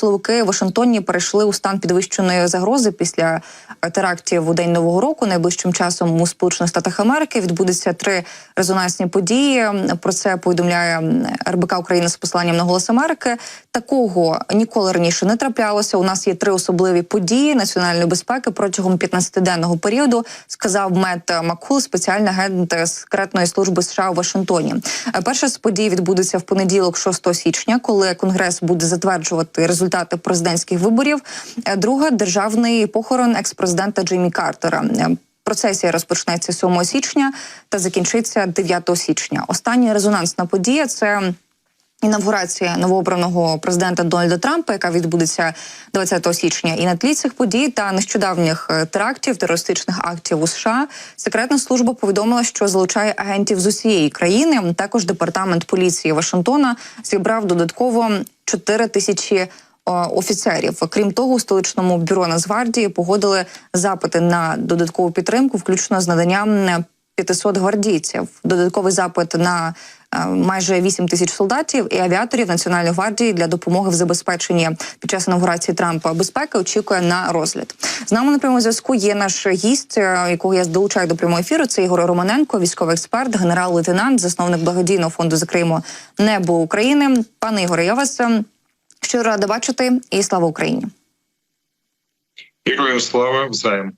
силовики в Вашингтоні перейшли у стан підвищеної загрози після терактів у день нового року. Найближчим часом у Сполучених Штатах Америки відбудуться три резонансні події. Про це повідомляє РБК України з посиланням на голос Америки. Такого ніколи раніше не траплялося. У нас є три особливі події національної безпеки протягом 15-денного періоду. Сказав Мет Макул, спеціальний агент секретної служби США у Вашингтоні. Перша з подій відбудеться в понеділок, 6 січня, коли Конгрес буде затверджувати результати президентських виборів. Е, Друга державний похорон екс-президента Джеймі Картера. Е, Процесія розпочнеться 7 січня та закінчиться 9 січня. Остання резонансна подія це інавгурація новообраного президента Дональда Трампа, яка відбудеться 20 січня. І на тлі цих подій та нещодавніх е, терактів, терористичних актів у США, секретна служба повідомила, що залучає агентів з усієї країни. Також департамент поліції Вашингтона зібрав додатково 4 тисячі офіцерів. Крім того, у столичному бюро Нацгвардії погодили запити на додаткову підтримку, включно з наданням е, 500 гвардійців. Додатковий запит на е, майже 8 тисяч солдатів і авіаторів Національної гвардії для допомоги в забезпеченні під час інаугурації Трампа безпеки очікує на розгляд. З нами на прямому зв'язку є наш гість, е, якого я долучаю до прямого ефіру. Це Ігор Романенко, військовий експерт, генерал-лейтенант, засновник благодійного фонду «Закриємо небо України. Пане Ігоре, я вас е, щиро рада бачити і слава Україні. Дякую, слава взаєм.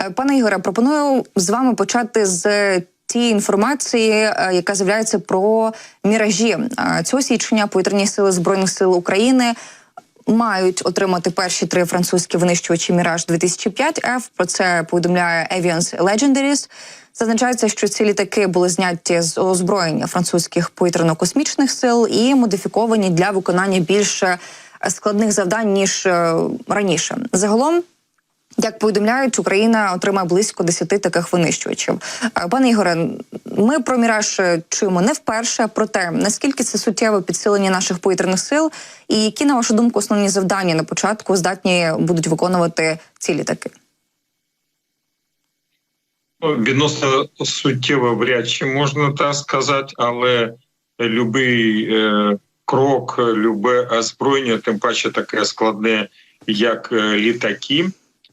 Е, Пане Ігоре, пропоную з вами почати з тієї інформації, е, яка з'являється про міражі Е, цього січня. Повітряні сили збройних сил України мають отримати перші три французькі винищувачі Міраж 2005 f Про це повідомляє Avians Legendaries. Зазначається, що ці літаки були зняті з озброєння французьких повітряно-космічних сил і модифіковані для виконання більш складних завдань ніж е, раніше. Загалом. Як повідомляють, Україна отримає близько 10 таких винищувачів. Е, Пане Ігоре, ми про міраж чуємо не вперше. Проте наскільки це суттєве підсилення наших повітряних сил, і які на вашу думку основні завдання на початку здатні будуть виконувати ці літаки? Ну, Відносно суттєво вряд чи можна так сказати, але любий е, крок, любе озброєння, тим паче таке складне, як е, літаки,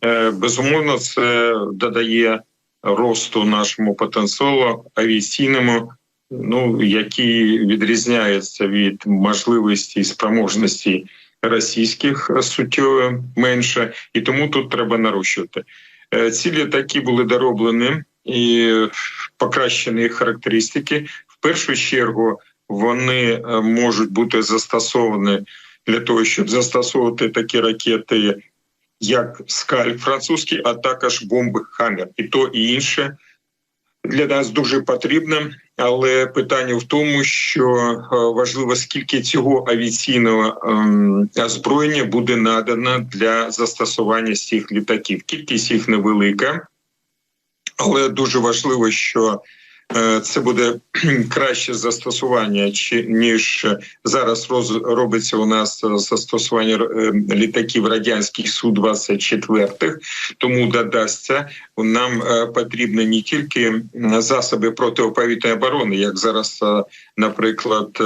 е, безумовно, це додає росту нашому потенціалу авіаційному, ну який відрізняється від можливості і спроможності російських суттєво менше, і тому тут треба нарощувати. Е, Ці літаки були дороблені і покращені характеристики. В першу чергу вони е, можуть бути застосовані для того, щоб застосовувати такі ракети, як скаль французький, а також бомби Хаммер. І то і інше для нас дуже потрібно. Але питання в тому, що е, важливо, скільки цього авіаційного ем, озброєння буде надано для застосування цих літаків. Кількість їх невелика, але дуже важливо, що це буде краще застосування, чи ніж зараз роз, робиться у нас е, застосування е, літаків радянських су 24 тому додасться нам е, потрібні не тільки засоби протиповітряної оборони, як зараз, е, наприклад, е,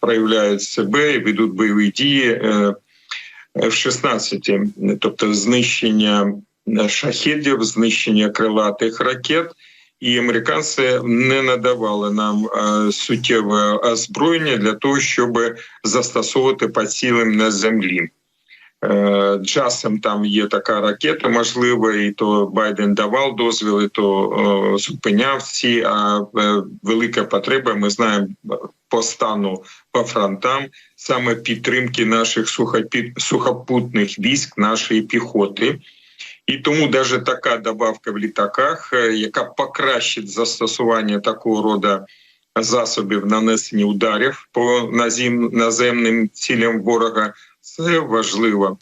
проявляють себе і ведуть бойові дії е, в 16 тобто знищення е, шахедів, знищення крилатих ракет. І американці не надавали нам е, суттєве озброєння для того, щоб застосовувати по цілим на землі. Е, Часом там є така ракета, можливо, і то Байден давав дозвіл, і то е, зупиняв ці. А велика потреба, ми знаємо по стану по фронтам саме підтримки наших сухопутних військ, нашої піхоти. І тому навіть така добавка в літаках, е, яка покращить застосування такого роду засобів нанесення ударів по наземним цілям ворога, це важливо.